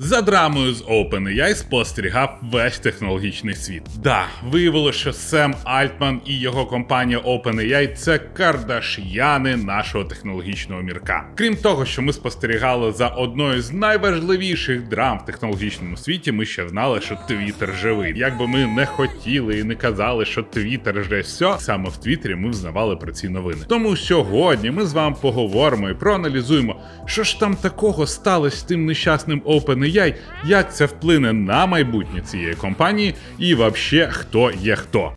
За драмою з OpenAI спостерігав весь технологічний світ. Да, виявилося, що Сем Альтман і його компанія OpenAI – це кардаш'яни нашого технологічного мірка. Крім того, що ми спостерігали за одною з найважливіших драм в технологічному світі, ми ще знали, що Твіттер живий. Якби ми не хотіли і не казали, що Твіттер вже все, саме в Твіттері ми взнавали про ці новини. Тому сьогодні ми з вами поговоримо і проаналізуємо, що ж там такого сталося з тим нещасним OpenAI, як це вплине на майбутнє цієї компанії, і вообще хто є хто.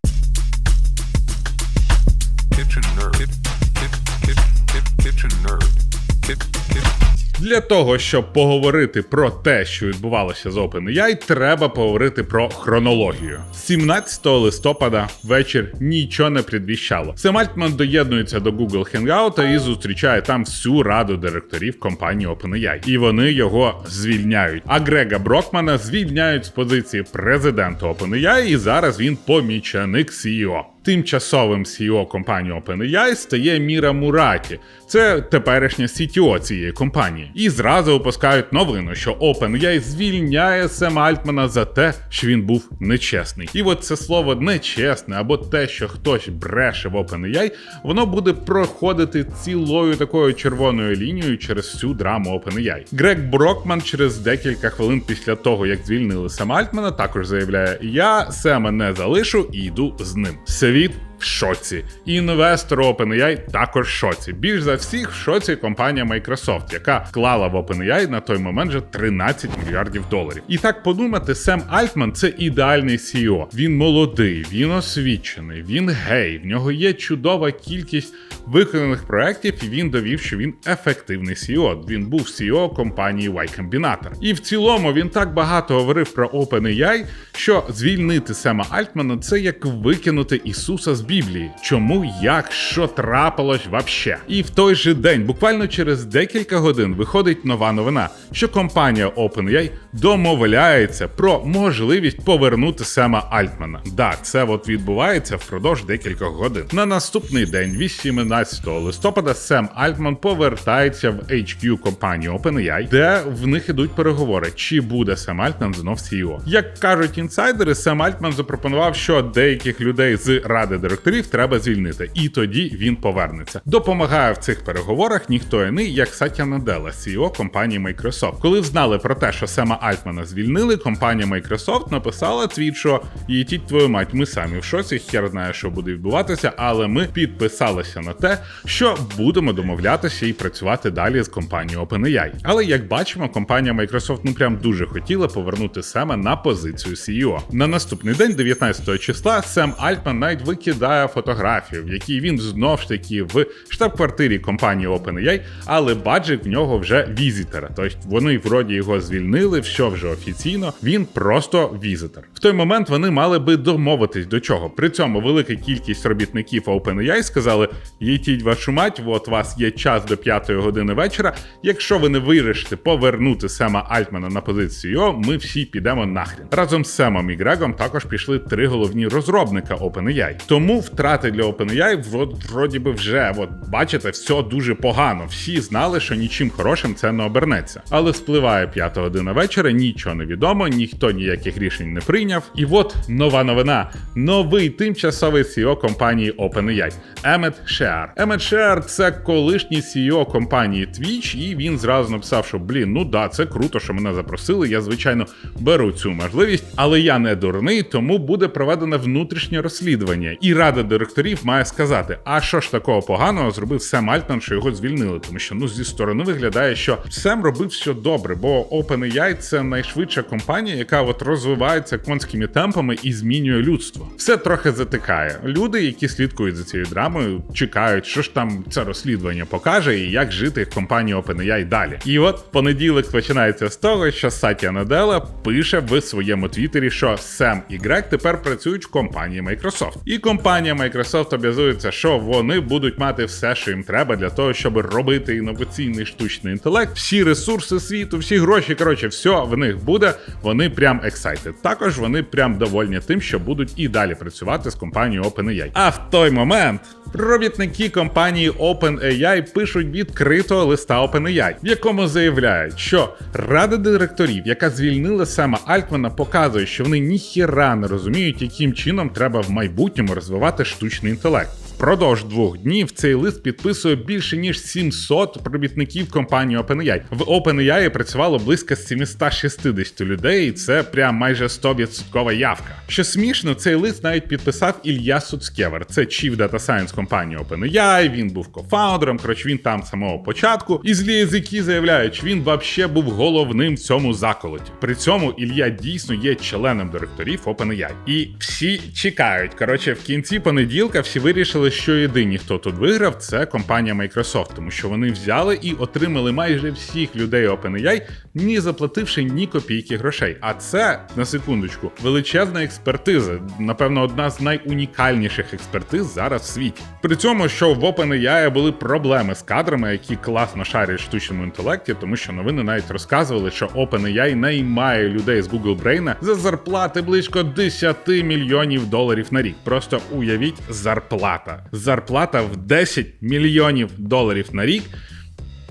Для того, щоб поговорити про те, що відбувалося з OpenAI, треба поговорити про хронологію. 17 листопада вечір нічого не предвіщало. Сем Альтман доєднується до Google Hangout і зустрічає там всю раду директорів компанії OpenAI. І вони його звільняють. А Грега Брокмана звільняють з позиції президента OpenAI, і зараз він помічник CEO. Тимчасовим CEO компанії OpenAI стає Міра Мураті. Це теперішня CTO цієї компанії. І зразу випускають новину, що OpenAI звільняє Сема Альтмана за те, що він був нечесний. І от це слово нечесне або те, що хтось бреше в OpenAI, воно буде проходити цілою такою червоною лінією через всю драму OpenAI. Грег Брокман через декілька хвилин після того, як звільнили Сема Альтмана, також заявляє: Я Сема не залишу і йду з ним. Світ в шоці. Інвестор OpenAI також в шоці. Більш за всіх в шоці компанія Microsoft, яка вклала в OpenAI на той момент вже 13 мільярдів доларів. І так подумати, Сем Альтман це ідеальний CEO. Він молодий, він освічений, він гей. В нього є чудова кількість виконаних проєктів, і він довів, що він ефективний CEO. Він був CEO компанії Y Combinator. І в цілому він так багато говорив про OpenAI, що звільнити Сема Альтмана це як викинути Ісуса з Біблії. Чому, як, що трапилось вообще? І в той же день, буквально через декілька годин, виходить нова новина, що компанія OpenAI домовляється про можливість повернути Сема Альтмана. Да, це от відбувається впродовж декількох годин. На наступний день, 18 листопада, Сем Альтман повертається в HQ компанії OpenAI, де в них ідуть переговори, чи буде Сем Альтман знов CEO. Як кажуть інсайдери, Сем Альтман запропонував, що деяких людей з ради директорів треба звільнити, і тоді він повернеться. Допомагає в цих переговорах ніхто іний, як Сатя Наделла, CEO компанії Microsoft. Коли знали про те, що Сема Альтмана звільнили, компанія Microsoft написала твіт, що їтіть твою мать, ми самі в шоці, хер знає, що буде відбуватися, але ми підписалися на те, що будемо домовлятися і працювати далі з компанією OpenAI. Але як бачимо, компанія Microsoft ну прям дуже хотіла повернути Сема на позицію CEO. На наступний день, 19 числа, Сем Альтман навіть викидає фотографію, в якій він знов ж таки в штаб-квартирі компанії OpenAI, але баджик в нього вже візитера. Тобто вони вроді його звільнили, все вже офіційно. Він просто візитер. В той момент вони мали би домовитись до чого. При цьому велика кількість робітників OpenAI сказали: їдіть вашу мать, от вас є час до 5 години вечора. Якщо ви не вирішите повернути Сема Альтмана на позицію, ми всі підемо нахрен. Разом з Семом і Грегом також пішли три головні розробника OpenAI. Тому втрати для OpenAI врод- вроді би вже, от бачите, все дуже погано. Всі знали, що нічим хорошим це не обернеться. Але спливає п'ята година вечора, нічого не відомо, ніхто ніяких рішень не прийняв. І от нова новина: новий тимчасовий CEO компанії OpenAI Емет Шеар. Емет Шеар це колишній CEO компанії Twitch, і він зразу написав, що блін, ну да, це круто, що мене запросили. Я звичайно беру цю можливість, але я не дурний, тому буде проведене внутрішнє розслідування. І рада директорів має сказати: а що ж такого поганого зробив Сем Альтман, що його звільнили? Тому що ну зі сторони виглядає, що Сем робив все добре, бо OpenAI – це найшвидша компанія, яка от розвивається конськими темпами і змінює людство. Все трохи затикає. Люди, які слідкують за цією драмою, чекають, що ж там це розслідування покаже і як жити в компанії OpenAI далі. І от понеділок починається з того, що Сатя Наделла пише в своєму твіттері, що Сем і Грег тепер працюють в компанії Microsoft. І компанія компанія Microsoft обязується, що вони будуть мати все, що їм треба для того, щоб робити інноваційний штучний інтелект, всі ресурси світу, всі гроші. Коротше, все в них буде. Вони прям excited. Також вони прям довольні тим, що будуть і далі працювати з компанією OpenAI. А в той момент робітники компанії OpenAI пишуть відкритого листа OpenAI, в якому заявляють, що рада директорів, яка звільнила Сема Альтмана, показує, що вони ніхіра не розуміють, яким чином треба в майбутньому розвивати штучний інтелект. Впродовж двох днів цей лист підписує більше ніж 700 робітників компанії OpenAI. В OpenAI працювало близько 760 людей, і це прям майже 100% явка. Що смішно, цей лист навіть підписав Ілля Суцкевер. Це Chief Data Science компанії OpenAI, Він був кофаундером. Коротше, він там з самого початку. І злі язики заявляють, що він вообще був головним в цьому заколоті. При цьому Ілля дійсно є членом директорів OpenAI. І всі чекають. Коротше, в кінці понеділка всі вирішили, що єдині, хто тут виграв, це компанія Microsoft, тому що вони взяли і отримали майже всіх людей OpenAI, ні заплативши ні копійки грошей. А це на секундочку величезна експертиза. Напевно, одна з найунікальніших експертиз зараз в світі. При цьому, що в OpenAI були проблеми з кадрами, які класно шарять штучному інтелекті, тому що новини навіть розказували, що OpenAI наймає людей з Google Brain за зарплати близько 10 мільйонів доларів на рік. Просто уявіть зарплата. Зарплата в 10 мільйонів доларів на рік.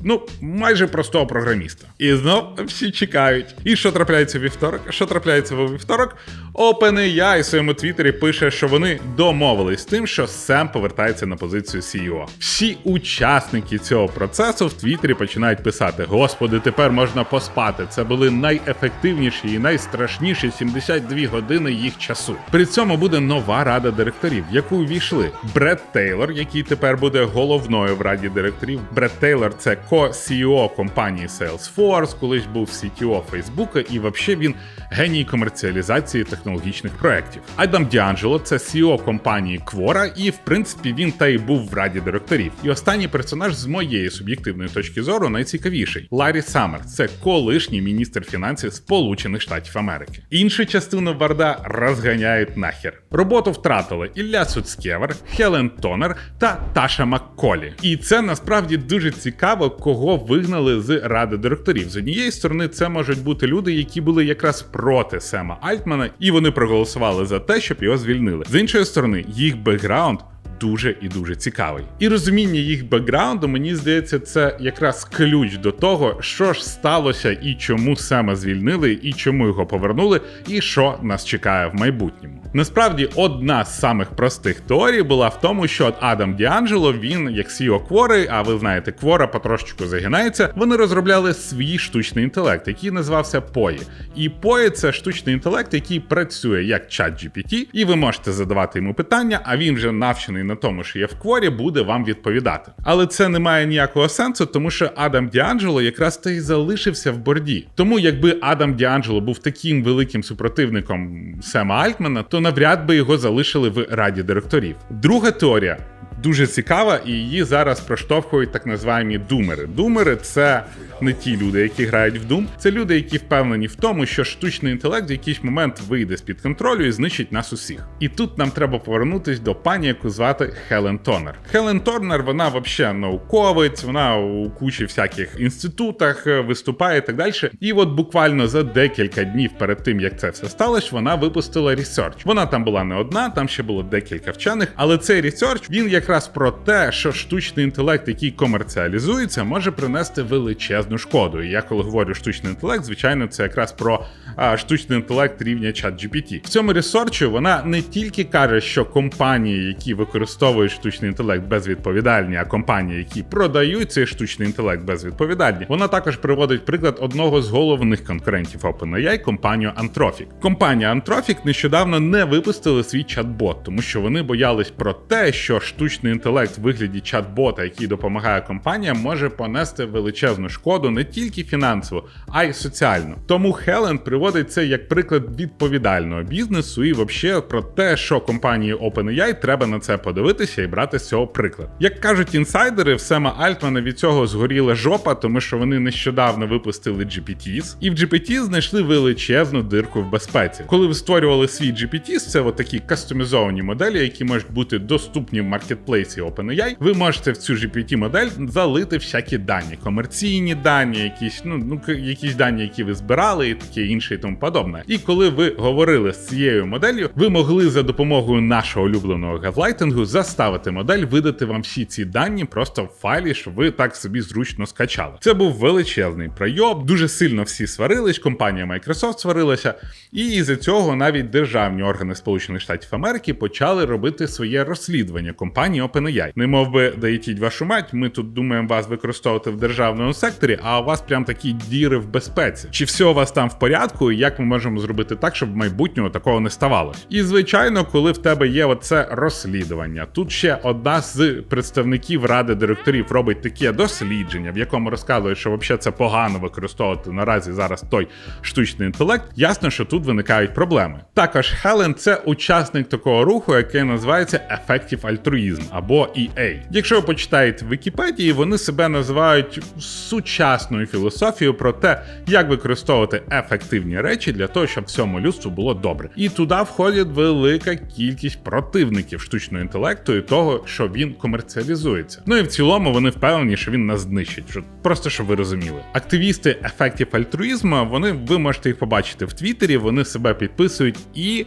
Ну, майже простого програміста. І знов всі чекають. І що трапляється у вівторок? Що трапляється у вівторок? OpenAI в своєму твіттері пише, що вони домовились з тим, що Сем повертається на позицію CEO. Всі учасники цього процесу в Твіттері починають писати: Господи, тепер можна поспати. Це були найефективніші і найстрашніші 72 години їх часу. При цьому буде нова рада директорів, в яку увійшли Бред Тейлор, який тепер буде головною в раді директорів. Бред Тейлор це ко-CEO компанії Salesforce, колись був CTO Фейсбука, і взагалі він геній комерціалізації технологічних проєктів. Адам Діанджело це CEO компанії Quora, і в принципі він та й був в раді директорів. І останній персонаж з моєї суб'єктивної точки зору найцікавіший Ларі Саммер. Це колишній міністр фінансів Сполучених Штатів Америки. Іншу частину Варда розганяють нахер. Роботу втратили Ілля Суцкевер, Хелен Тонер та Таша Макколі. І це насправді дуже цікаво, кого вигнали з ради директорів. З однієї сторони, це можуть бути люди, які були якраз проти Сема Альтмана, і вони проголосували за те, щоб його звільнили. З іншої сторони, їх бекграунд. Дуже і дуже цікавий. І розуміння їх бекграунду, мені здається, це якраз ключ до того, що ж сталося і чому Сема звільнили, і чому його повернули, і що нас чекає в майбутньому. Насправді, одна з самих простих теорій була в тому, що Адам Діанджело, він як CEO Quora, а ви знаєте, Quora потрошечку загинається. Вони розробляли свій штучний інтелект, який називався POI. І POI – це штучний інтелект, який працює як чат GPT, і ви можете задавати йому питання, а він вже навчений на тому, що є в кворі, буде вам відповідати. Але це не має ніякого сенсу, тому що Адам Діанджело якраз та й залишився в борді. Тому якби Адам Діанджело був таким великим супротивником Сема Альтмана, то навряд би його залишили в раді директорів. Друга теорія. Дуже цікава, і її зараз проштовхують так називаємо думери. Думери це не ті люди, які грають в Doom, це люди, які впевнені в тому, що штучний інтелект в якийсь момент вийде з під контролю і знищить нас усіх. І тут нам треба повернутись до пані, яку звати Хелен Тонер. Хелен Торнер, вона взагалі науковець, вона у кучі всяких інститутах е, виступає і так далі. І от буквально за декілька днів перед тим, як це все сталося, вона випустила ресерч. Вона там була не одна, там ще було декілька вчених, але цей ресерч він якраз про те, що штучний інтелект, який комерціалізується, може принести величезну шкоду. І я коли говорю штучний інтелект, звичайно, це якраз про а, штучний інтелект рівня ChatGPT. В цьому ресерчі вона не тільки каже, що компанії, які використовують штучний інтелект, безвідповідальні, а компанії, які продають цей штучний інтелект, безвідповідальні. Вона також приводить приклад одного з головних конкурентів OpenAI, компанію Anthropic. Компанія Anthropic нещодавно не випустила свій чат-бот, тому що вони боялись про те, що штучний штучний інтелект в вигляді чат-бота, який допомагає компаніям, може понести величезну шкоду не тільки фінансово, а й соціально. Тому Хелен приводить це як приклад відповідального бізнесу і взагалі про те, що компанії OpenAI треба на це подивитися і брати з цього приклад. Як кажуть інсайдери, в Сема Альтмана від цього згоріла жопа, тому що вони нещодавно випустили GPTs, і в GPT знайшли величезну дирку в безпеці. Коли ви створювали свій GPTs, це от такі кастомізовані моделі, які можуть бути доступні в маркетплейсі OpenAI. Ви можете в цю GPT модель залити всякі дані, комерційні дані, якісь ну ну якісь дані, які ви збирали, і таке інше і тому подобне. І коли ви говорили з цією моделлю, ви могли за допомогою нашого улюбленого газлайтингу заставити модель видати вам всі ці дані просто в файлі, щоб ви так собі зручно скачали. Це був величезний пройоб. Дуже сильно всі сварились. Компанія Microsoft сварилася, і із-за цього навіть державні органи Сполучених Штатів Америки почали робити своє розслідування компанії OpenAI. Не мов би даїть вашу мать, ми тут думаємо вас використовувати в державному секторі, а у вас прям такі діри в безпеці. Чи все у вас там в порядку, і як ми можемо зробити так, щоб в майбутньому такого не ставалося? І звичайно, коли в тебе є оце розслідування, тут ще одна з представників ради директорів робить таке дослідження, в якому розказує, що взагалі це погано використовувати наразі зараз той штучний інтелект. Ясно, що тут виникають проблеми. Також Хелен це учасник такого руху, який називається Effective Altruism або EA. Якщо ви почитаєте в Вікіпедії, вони себе називають сучасною філософією про те, як використовувати ефективні речі для того, щоб всьому людству було добре. І туди входить велика кількість противників штучного інтелекту і того, що він комерціалізується. Ну і в цілому вони впевнені, що він нас знищить. Просто щоб ви розуміли. Активісти Effective Altruism, вони ви можете їх побачити в Твіттері. Вони себе підписують і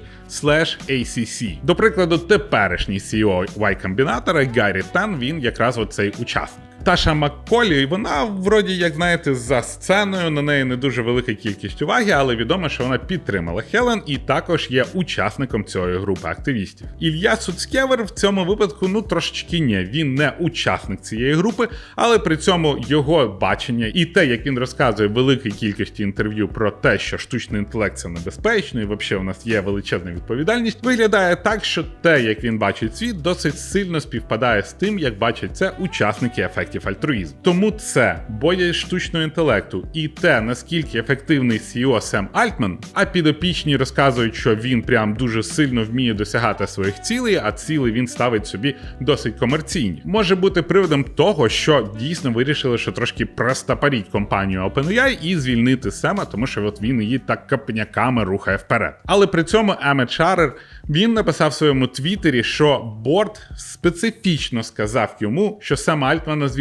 ACC. До прикладу, теперішній CEO Y комбінатора Гаррі Тан, він якраз оцей учасник. Таша Макколі, вона вроді, як знаєте, за сценою на неї не дуже велика кількість уваги, але відомо, що вона підтримала Хелен і також є учасником цієї групи активістів. Ілья Суцкевер в цьому випадку ну трошечки ні. Він не учасник цієї групи, але при цьому його бачення і те, як він розказує великій кількості інтерв'ю про те, що штучний інтелект це небезпечно, і взагалі у нас є величезна відповідальність, виглядає так, що те, як він бачить світ, досить сильно співпадає з тим, як бачать це учасники ефектів альтруїзм. Тому це боязнь штучного інтелекту і те, наскільки ефективний CEO Сем Альтман, а підопічні розказують, що він прям дуже сильно вміє досягати своїх цілей, а цілі він ставить собі досить комерційні. Може бути приводом того, що дійсно вирішили, що трошки простопаріть компанію OpenAI і звільнити Сема, тому що от він її так капняками рухає вперед. Але при цьому Емет Шарер він написав в своєму твіттері, що Борд специфічно сказав йому, що Сема Альтмана звільнили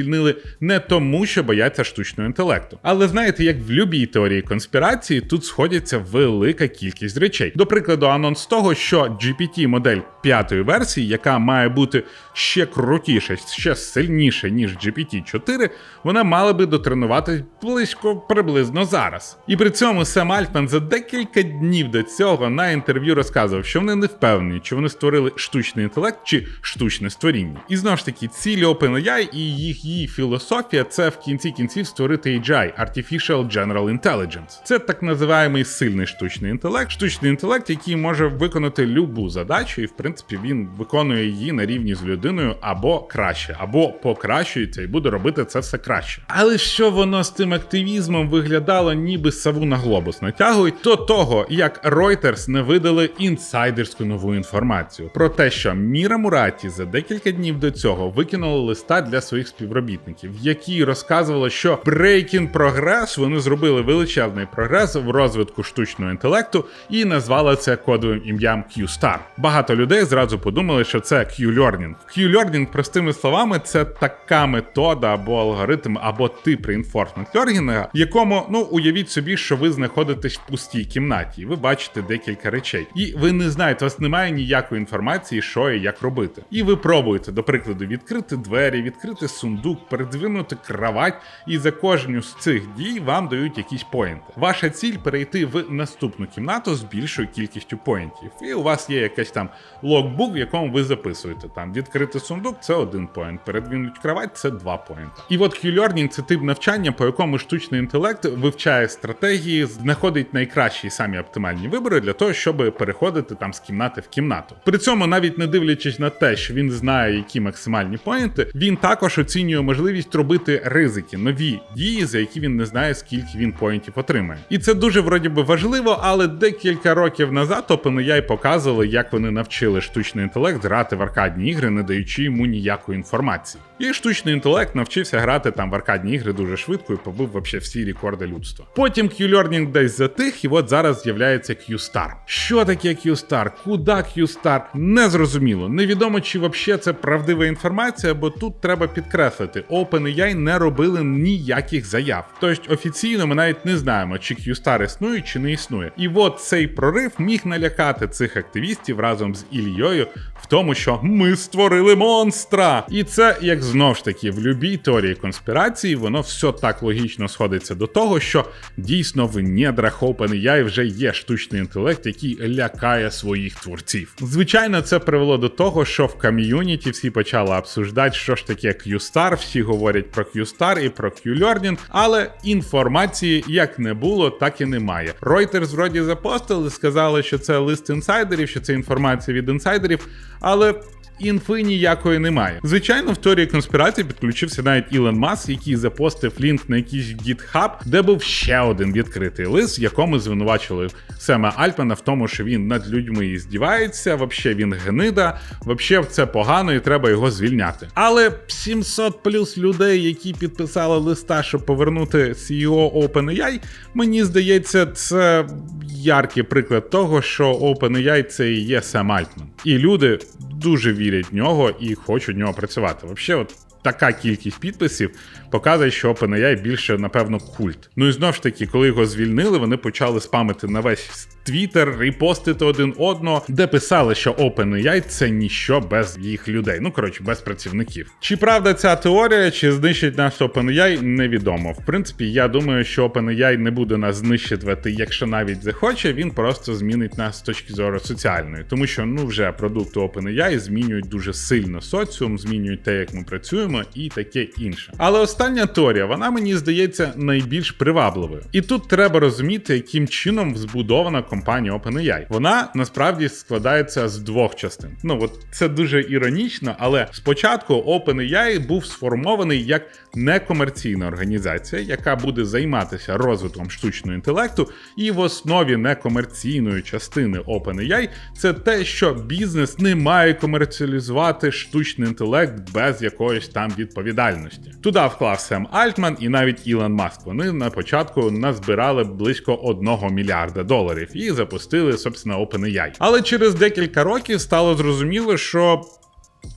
не тому, що бояться штучного інтелекту. Але знаєте, як в любій теорії конспірації, тут сходяться велика кількість речей. До прикладу, анонс того, що GPT модель п'ятої версії, яка має бути ще крутіша, ще сильніша, ніж GPT-4, вона мала би дотренувати близько приблизно зараз. І при цьому Сем Альтман за декілька днів до цього на інтерв'ю розказував, що вони не впевнені, чи вони створили штучний інтелект чи штучне створіння. І знову ж таки, цілі OpenAI і їх її філософія це в кінці кінців створити AGI – Artificial General Intelligence. Це так називаємий сильний штучний інтелект, штучний інтелект, який може виконати любу задачу, і в принципі він виконує її на рівні з людиною або краще, або покращується і буде робити це все краще. Але що воно з тим активізмом виглядало, ніби саву на глобус натягують, до того як Reuters не видали інсайдерську нову інформацію про те, що Міра Мураті за декілька днів до цього викинула листа для своїх співробітників, в якій розказувала, що Breaking Progress вони зробили величезний прогрес в розвитку штучного інтелекту і назвали це кодовим ім'ям Q-Star. Багато людей зразу подумали, що це Q-Learning. Q-Learning, простими словами, це така метода або алгоритм, або тип reinforcement learning, якому, ну уявіть собі, що ви знаходитесь в пустій кімнаті, і ви бачите декілька речей, і ви не знаєте, у вас немає ніякої інформації, що і як робити. І ви пробуєте, до прикладу, відкрити двері, відкрити сундук, передвинути кровать, і за кожну з цих дій вам дають якісь поінти. Ваша ціль перейти в наступну кімнату з більшою кількістю поінтів. І у вас є якась там логбук, в якому ви записуєте. Там відкрити сундук це один поінт, передвинуть кровать це два поінти. І от Q-Learning – це тип навчання, по якому штучний інтелект вивчає стратегії, знаходить найкращі і самі оптимальні вибори для того, щоб переходити там з кімнати в кімнату. При цьому, навіть не дивлячись на те, що він знає, які максимальні поінти, він також оцінює можливість робити ризики, нові дії, за які він не знає, скільки він поінтів отримає. І це дуже вроді би важливо, але декілька років назад OpenAI показували, як вони навчили штучний інтелект грати в аркадні ігри, не даючи йому ніякої інформації. І штучний інтелект навчився грати там в аркадні ігри дуже швидко і побив вообще всі рекорди людства. Потім Q-Learning десь затих, і от зараз з'являється Q-Star. Що таке Q-Star? Куда Q-Star? Незрозуміло. Невідомо, чи взагалі це правдива інформація, бо тут треба підкреслити, OpenAI не робили ніяких заяв. Тобто офіційно ми навіть не знаємо, чи Q-Star існує, чи не існує. І от цей прорив міг налякати цих активістів разом з Ільєю в тому, що ми створили монстра. І це, як знов ж таки, в любій теорії конспірації, воно все так логічно сходиться до того, що дійсно в недрах OpenAI вже є штучний інтелект, який лякає своїх творців. Звичайно, це привело до того, що в ком'юніті всі почали обсуждати, що ж таке Q-Star, всі говорять про Q-Star і про Q-Learning, але інформації як не було, так і немає. Reuters вроді запостили, сказали, що це лист інсайдерів, що це інформація від інсайдерів, але. Інфи ніякої немає. Звичайно, в теорії конспірації підключився навіть Ілон Маск, який запостив лінк на якийсь GitHub, де був ще один відкритий лист, в якому звинувачили Сема Альтмана в тому, що він над людьми здівається, вообще він гнида, вообще це погано і треба його звільняти. Але 700 плюс людей, які підписали листа, щоб повернути CEO OpenAI, мені здається, це яркий приклад того, що OpenAI це і є Сем Альтман. І люди дуже вірять в нього і хочуть в нього працювати. Взагалі, от така кількість підписів показує, що OpenAI більше, напевно, культ. Ну і знову ж таки, коли його звільнили, вони почали спамити на весь Twitter, репостити один одного, де писали, що OpenAI це ніщо без їх людей. Ну коротше, без працівників. Чи правда ця теорія, чи знищить нас OpenAI, невідомо. В принципі, я думаю, що OpenAI не буде нас знищувати, якщо навіть захоче, він просто змінить нас з точки зору соціальної, тому що ну вже продукти OpenAI змінюють дуже сильно соціум, змінюють те, як ми працюємо, і таке інше. Але остання теорія, вона мені здається найбільш привабливою. І тут треба розуміти, яким чином збудована компанія OpenAI. Вона насправді складається з двох частин. Ну от це дуже іронічно, але спочатку OpenAI був сформований як некомерційна організація, яка буде займатися розвитком штучного інтелекту, і в основі некомерційної частини OpenAI це те, що бізнес не має комерціалізувати штучний інтелект без якоїсь там відповідальності. Туди вклав Сем Альтман і навіть Ілон Маск. Вони на початку назбирали близько 1 мільярда доларів і запустили, собственно, OpenAI. Але через декілька років стало зрозуміло, що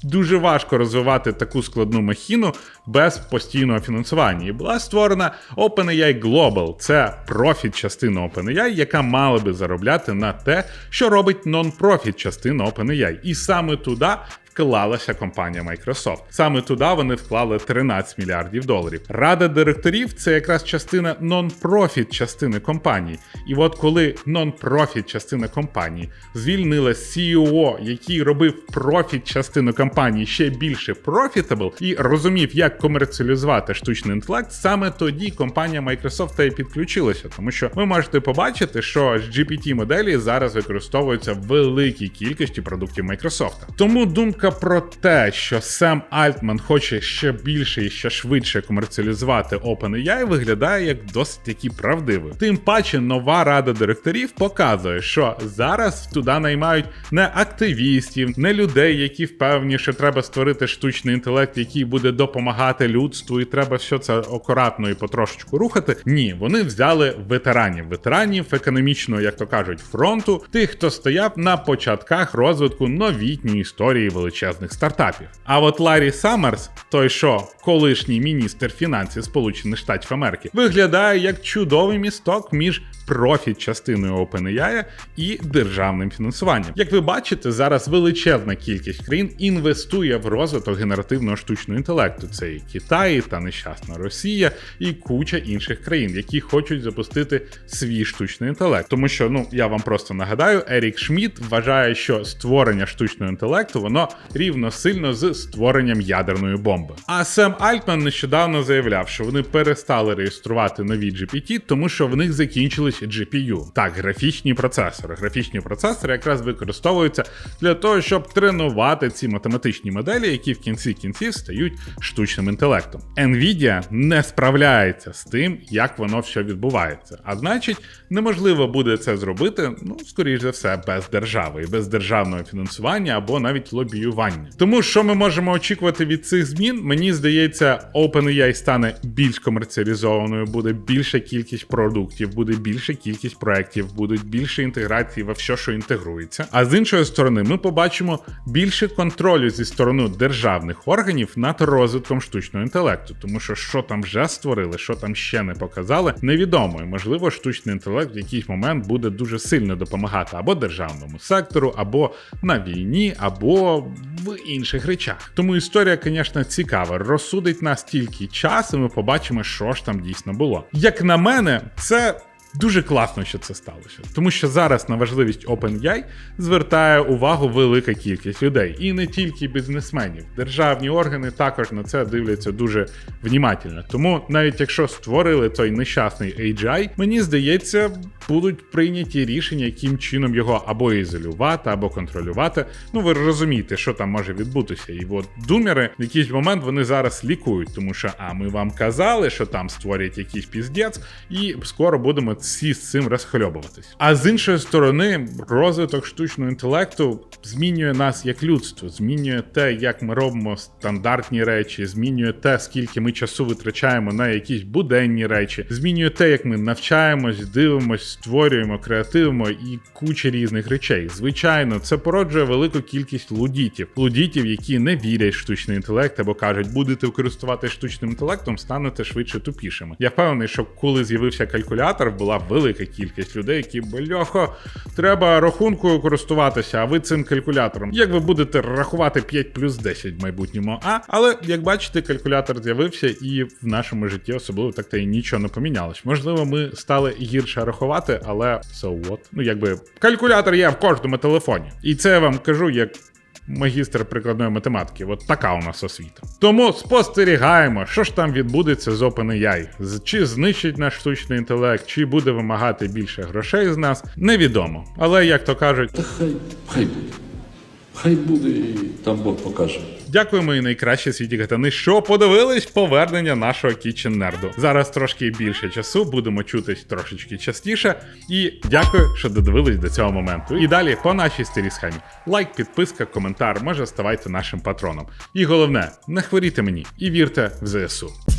дуже важко розвивати таку складну махіну без постійного фінансування. І була створена OpenAI Global. Це профіт частина OpenAI, яка мала би заробляти на те, що робить нон-профіт частина OpenAI. І саме туди вклалася компанія Microsoft. Саме туди вони вклали 13 мільярдів доларів. Рада директорів це якраз частина нон-профіт частини компанії. І от коли нон-профіт частина компанії звільнила CEO, який робив профіт частину компанії ще більше profitable і розумів, як комерціалізувати штучний інтелект, саме тоді компанія Microsoft та й підключилася, тому що ви можете побачити, що GPT моделі зараз використовуються в великій кількості продуктів Microsoft. Тому думка про те, що Сем Альтман хоче ще більше і ще швидше комерціалізувати OpenAI, виглядає як досить таки правдивою. Тим паче, нова рада директорів показує, що зараз туди наймають не активістів, не людей, які впевнені, що треба створити штучний інтелект, який буде допомагати людству, і треба все це акуратно і потрошечку рухати. Ні, вони взяли ветеранів, ветеранів економічного, як то кажуть, фронту, тих, хто стояв на початках розвитку новітньої історії величезних стартапів. А от Ларі Саммерс, той що колишній міністр фінансів Сполучених Штатів Америки, виглядає як чудовий місток між профіт частиною OpenAI і державним фінансуванням. Як ви бачите, зараз величезна кількість країн інвестує в розвиток генеративного штучного інтелекту. Це і Китай, та нещасна Росія, і куча інших країн, які хочуть запустити свій штучний інтелект. Тому що ну я вам просто нагадаю, Ерік Шмідт вважає, що створення штучного інтелекту воно рівно сильно з створенням ядерної бомби. А Сем Альтман нещодавно заявляв, що вони перестали реєструвати нові GPT, тому що в них закінчились GPU. Так, графічні процесори. Графічні процесори якраз використовуються для того, щоб тренувати ці математичні моделі, які в кінці кінців стають штучним інтелектом. Nvidia не справляється з тим, як воно все відбувається. А значить, неможливо буде це зробити, ну скоріш за все, без держави і без державного фінансування або навіть лобіювання. Тому що ми можемо очікувати від цих змін? Мені здається, OpenAI стане більш комерціалізованою, буде більша кількість продуктів, буде більша кількість проєктів, будуть більше інтеграції во все, що інтегрується. А з іншої сторони, ми побачимо більше контролю зі сторони державних органів над розвитком штучного інтелекту, тому що що там вже створили, що там ще не показали, невідомо. І можливо, штучний інтелект в якийсь момент буде дуже сильно допомагати або державному сектору, або на війні, або в інших речах. Тому історія, звісно, цікава. Розсудить нас тільки час, і ми побачимо, що ж там дійсно було. Як на мене, це. Дуже класно, що це сталося, тому що зараз на важливість OpenAI звертає увагу велика кількість людей, і не тільки бізнесменів. Державні органи також на це дивляться дуже внімательно. Тому навіть якщо створили той нещасний AGI, мені здається, будуть прийняті рішення, яким чином його або ізолювати, або контролювати. Ну ви розумієте, що там може відбутися. І от думери в якийсь момент вони зараз лікують, тому що а ми вам казали, що там створять якийсь піздець, і скоро будемо всі з цим розхльобуватись. А з іншої сторони, розвиток штучного інтелекту змінює нас як людство, змінює те, як ми робимо стандартні речі, змінює те, скільки ми часу витрачаємо на якісь буденні речі, змінює те, як ми навчаємось, дивимось, створюємо, креативимо і куча різних речей. Звичайно, це породжує велику кількість лудітів, лудітів, які не вірять в штучний інтелект або кажуть, будете користуватися штучним інтелектом, станете швидше тупішими. Я впевнений, що коли з'явився калькулятор, була велика кількість людей, які бляхо, треба рахункою користуватися, а ви цим калькулятором. Як ви будете рахувати 5 плюс 10 в майбутньому? А але як бачите, калькулятор з'явився, і в нашому житті особливо так та й нічого не помінялось. Можливо, ми стали гірше рахувати, але so what? Ну якби калькулятор є в кожному телефоні, і це я вам кажу як. Магістр прикладної математики, от така у нас освіта. Тому спостерігаємо, що ж там відбудеться з OpenAI. Чи знищить наш штучний інтелект, чи буде вимагати більше грошей з нас, невідомо. Але як то кажуть, Та хай, хай буде. Хай буде і там Бог покаже. Дякуємо і найкращі світі гатани, що подивились повернення нашого Kitchen Нерду. Зараз трошки більше часу, будемо чутись трошечки частіше. І дякую, що додивились до цього моменту. І далі по нашій старій схемі. Лайк, підписка, коментар, може ставайте нашим патроном. І головне, не хворійте мені і вірте в ЗСУ.